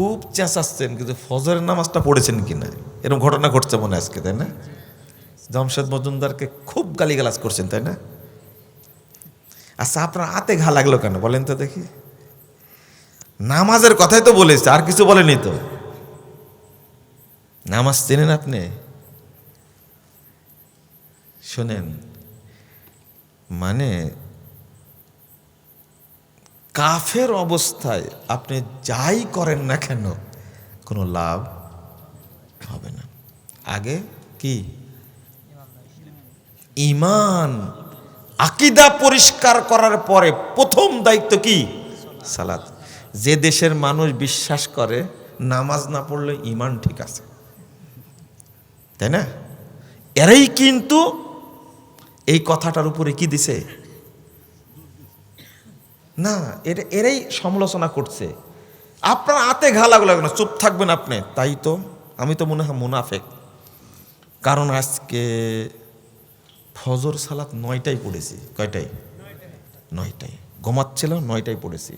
খুব চেঁচাচ্ছেন কিন্তু ফজরের নামাজটা পড়েছেন কিনা এরকম ঘটনা ঘটছে মনে আজকে, তাই না? জামশেদ মজুমদারকে খুব গালিগালাজ করছেন, তাই না? আচ্ছা আপনার হাতে ঘা লাগল কেন? বলেন তো দেখি। নামাজের কথাই তো বলেছে, আর কিছু বলেনি তো। নামাজ চেনেন আপনি? শোনেন মানে কাফের অবস্থায় আপনি যাই করেন না কেন, কোনো লাভ হবে না। আগে কি? ইমান, আকিদা পরিষ্কার করার পরে প্রথম দায়িত্ব কি? সালাত। যে দেশের মানুষ বিশ্বাস করে, নামাজ না পড়লে ইমান ঠিক আছে। তাই না? এরাই কিন্তু এই কথাটার উপরে কি দিছে? না এটা এরাই সমালোচনা করছে। আপনার হাতে ঘা লাগল না চুপ থাকবেন আপনি। তাই তো, আমি তো মনে হয় মুনাফেক। কারণ আজকে ফজর সালাত নয়টায় পড়েছি। কয়টায়? নয়টায়। ঘুমাচ্ছিল, নয়টায় পড়েছি।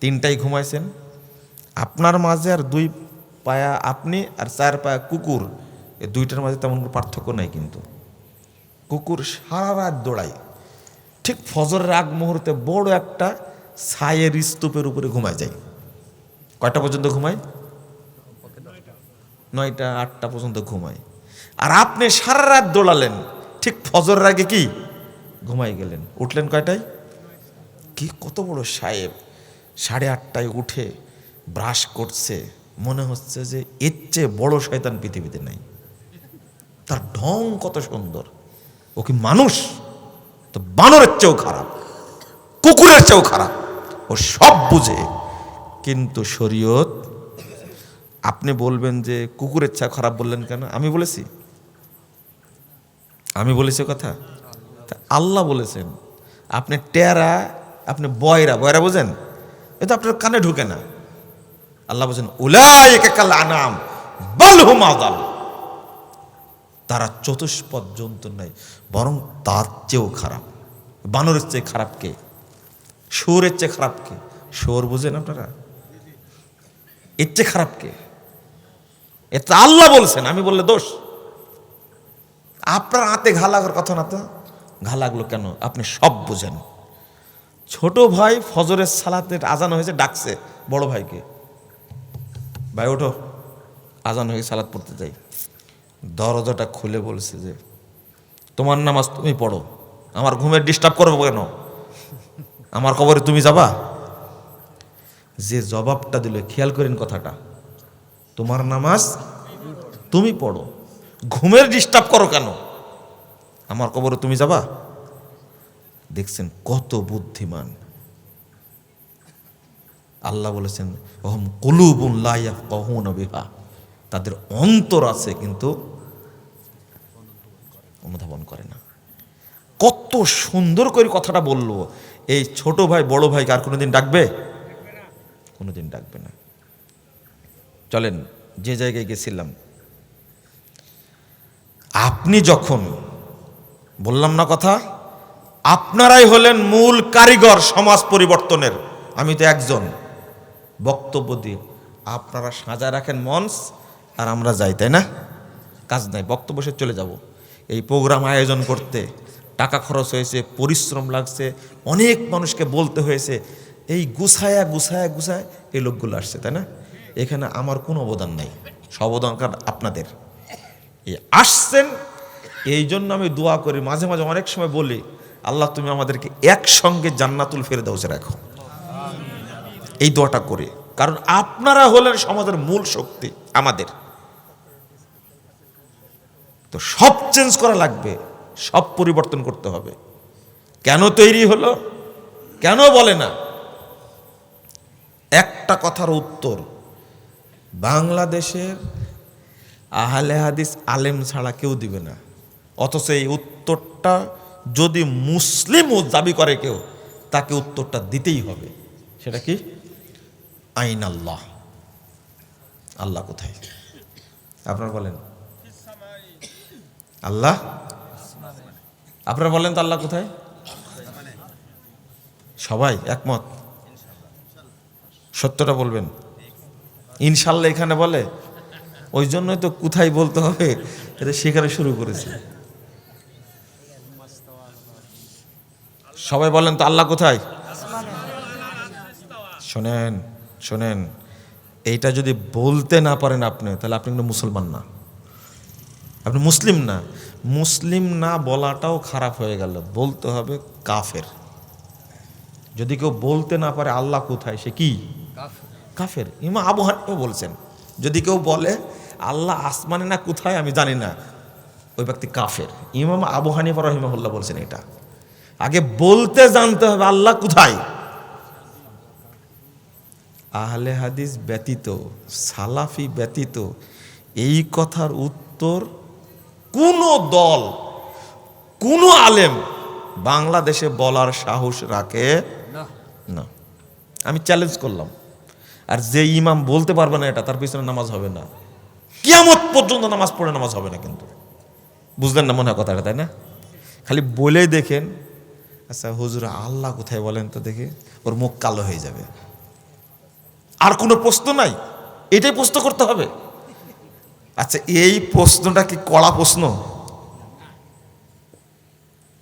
তিনটায় ঘুমাইছেন। আপনার মাঝে আর দুই পায়া আপনি আর চার পায়া কুকুর। এই দুইটার মাঝে তেমন কোনো পার্থক্য নাই কিন্তু। কুকুর সারা রাত দৌড়ায়। ঠিক ফজরের আগ মুহূর্তে বড় একটা ছায়ের স্তূপের উপরে ঘুমায় যায়। কয়টা পর্যন্ত ঘুমায়? নয়টা, আটটা পর্যন্ত ঘুমায়। আর আপনি সারা রাত দৌড়ালেন, ঠিক ফজরের আগে কি? ঘুমাই গেলেন। উঠলেন কয়টায়? কি কত বড় সাহেব, সাড়ে আটটায় উঠে ব্রাশ করছে। মনে হচ্ছে যে এর চেয়ে বড় শয়তান পৃথিবীতে নাই। তার ঢং কত সুন্দর। ও কি মানুষ? তো বানরের চেয়েও খারাপ, কুকুরের চেয়েও খারাপ। ও সব বুঝে। কিন্তু শরীয়ত, আপনি বলবেন যে কুকুরের চেয়ে খারাপ বললেন কেন? আমি বলেছি। আমি বলেছি কথা? আল্লাহ বলেছেন, আপনি টেরা, আপনি বয়রা বয়রা বোঝেন? এ তো আপনার কানে ঢুকে না। আল্লাহ বলছেন, উলাইকা কাল আনাম, বাল হুম আদাল তারা চতুষ্পদ জন্তু নাই, বরং তার চেয়েও খারাপ। বানরের চেয়ে খারাপ কে? শুয়োরের চেয়ে খারাপ কে? শুয়োর বুঝেন আপনারা? এর চেয়ে খারাপ কে? এটা আল্লাহ বলছেন, আমি বললে দোষ। আপনার হাতে ঘা লাগার কথা না তো? ঘা লাগল কেন? আপনি সব বুঝেন। ছোট ভাই ফজরের সালাতে আজান হয়েছে, ডাকছে বড় ভাইকে। ভাই, ওঠো। আজান হয়ে সালাত পড়তে যাই। দরজাটা খুলে বলছে যে, তোমার নামাজ তুমি পড়ো। আমার ঘুমের ডিস্টার্ব করব কেন? আমার কবরে তুমি যাবা? যে জবাবটা দিল, খেয়াল করেন কথাটা। তোমার নামাজ তুমি পড়ো। ঘুমের ডিস্টার্ব করো কেন? আমার কবরে তুমি যাবা? দেখছেন কত বুদ্ধিমান। আল্লাহ বলেছেন লাইয়াফ কহুন বিহা। তাদের অন্তর আছে, কিন্তু অনুধাবন করে না। কত সুন্দর করে কথাটা বলল। এই ছোট ভাই, বড় ভাইকে আর কোনোদিন ডাকবে? কোনোদিন ডাকবে না। চলেন, যে জায়গায় গেছিলাম, আপনি যখন, বললাম না কথা, আপনারাই হলেন মূল কারিগর সমাজ পরিবর্তনের। আমি তো একজন। বক্তব্য দিয়ে, আপনারা সাজা রাখেন মঞ্চ, আর আমরা যাই, তাই না? কাজ নাই, বক্তব্য সে চলে যাব। এই প্রোগ্রাম আয়োজন করতে টাকা খরচ হয়েছে, পরিশ্রম লাগছে, অনেক মানুষকে বলতে হয়েছে, এই গুছায়া গুছায়া, গুছায় এই লোকগুলো আসছে, তাই না? এখানে আমার কোনো অবদান নাই, সব অবদান আপনাদের। এই আসছেন, এই জন্য আমি দোয়া করি, মাঝে মাঝে অনেক সময় বলি, আল্লাহ তুমি আমাদেরকে একসঙ্গে জান্নাতুল ফেরে দাওসে রাখো। এই দোয়াটা করে, কারণ আপনারা হলেন সমাজের মূল শক্তি আমাদের। তো সব চেঞ্জ করা লাগবে। সব পরিবর্তন করতে হবে। কেন তৈরি হলো? কেন বলে না? একটা কথার উত্তর, বাংলাদেশের আহলে হাদিস আলেম ছাড়া কেউ দিবে না। অথচ এই উত্তরটা যদি মুসলিমও দাবি করে কেউ, তাকে উত্তরটা দিতেই হবে। সেটা কি? আইন আল্লাহ। আল্লাহ কোথায়? আপনারা বলেন। আল্লাহ? আপনারা বলেন তো আল্লাহ কোথায়? সবাই একমত? সত্যটা বলবেন। ইনশাল্লাহ এখানে বলে। ওই জন্যই তো কোথায় বলতে হবে, এটা সেখানে শুরু করেছে। সবাই বলেন তো আল্লাহ কোথায়? শোনেন শোনেন। এইটা যদি বলতে না পারেন আপনি, তাহলে আপনি কিন্তু মুসলমান না। আপনি মুসলিম না মুসলিম না বলাটাও খারাপ হয়ে গেল। বলতে হবে কাফের। যদি কেউ বলতে না পারে আল্লাহ কোথায় সে কি? কাফের। ইমা আবু হানিফা বলছেন যদি কেউ বলে আল্লাহ আসমানে না কোথায় আমি জানি না ওই ব্যক্তি কাফের। ইমাম আবু হানিফা রহিমাহুল্লাহ বলছেন এটা। আগে বলতে জানতে হবে আল্লাহ কোথায়। আহলে হাদিস ব্যতীত সালাফি ব্যতীত এই কথার উত্তর কোনো দল কোনো আলেম বাংলাদেশে বলার সাহস রাখে না। আমি চ্যালেঞ্জ করলাম। আর যে ইমাম বলতে পারবে না এটা তার পিছনে নামাজ হবে না। কিয়ামত পর্যন্ত নামাজ পড়ে নামাজ হবে না কিন্তু। বুঝলেন না মনে হয় কথাটা তাই না? খালি বলেই দেখেন। আচ্ছা হুজুর আল্লাহ কোথায় বলেন তো দেখে। ওর মুখ কালো হয়ে যাবে। আর কোনো প্রশ্ন নাই। এটাই প্রশ্ন করতে হবে। আচ্ছা এই প্রশ্নটা কি কড়া প্রশ্ন?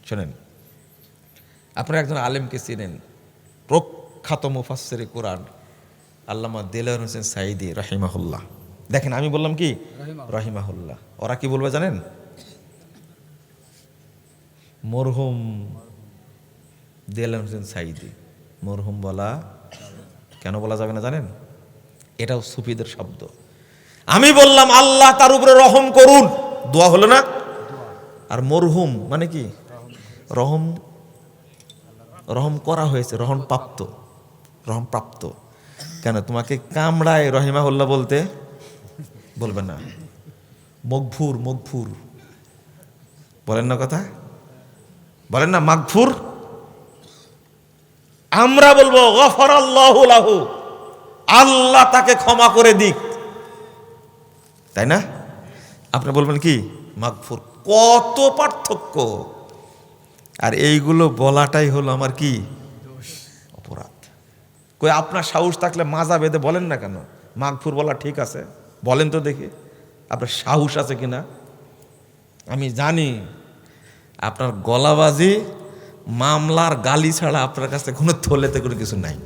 শোনেন আপনারা একজন আলেমকে চিনেন প্রখ্যাত মুফাসসিরে কোরআন আল্লামা দেলার হোসেন সাইদি রাহিমাহুল্লাহ। দেখেন আমি বললাম কি? রাহিমাহুল্লাহ। ওরা কি বলবে জানেন? মরহুম দেলার হোসেন সাইদি মরহুম বলা কেন বলা যাবে না জানেন? এটাও সুফিদের শব্দ। আমি বললাম, আল্লাহ তার উপরে রহম করুন। দোয়া হলো না? আর মরহুম মানে কি? রহম রহম করা হয়েছে, রহম প্রাপ্ত রহম প্রাপ্ত। কেন, তোমাকে কামড়ায় রহিমাহুল্লাহ বলতে বলবে না। মগফুর মগফুর। বলেন না কথা? বলেন না, মাগফুর? আমরা বলব গফর আল্লাহ লাহু। আল্লাহ তাকে ক্ষমা করে দিক। তাই না? আপনি বলবেন কি, মাগফুর কত পার্থক্য। আর এইগুলো বলাটাই হলো আমার কি? অপরাধ। কই আপনার সাহস থাকলে মাজা বেঁধে বলেন না কেন? মাগফুর বলা ঠিক আছে। বলেন তো দেখি, আপনার সাহস আছে কি না আমি জানি আপনার গলাবাজি মামলার গালি ছাড়া আপনার কাছে কোনো থলেতে কোনো কিছু নাই।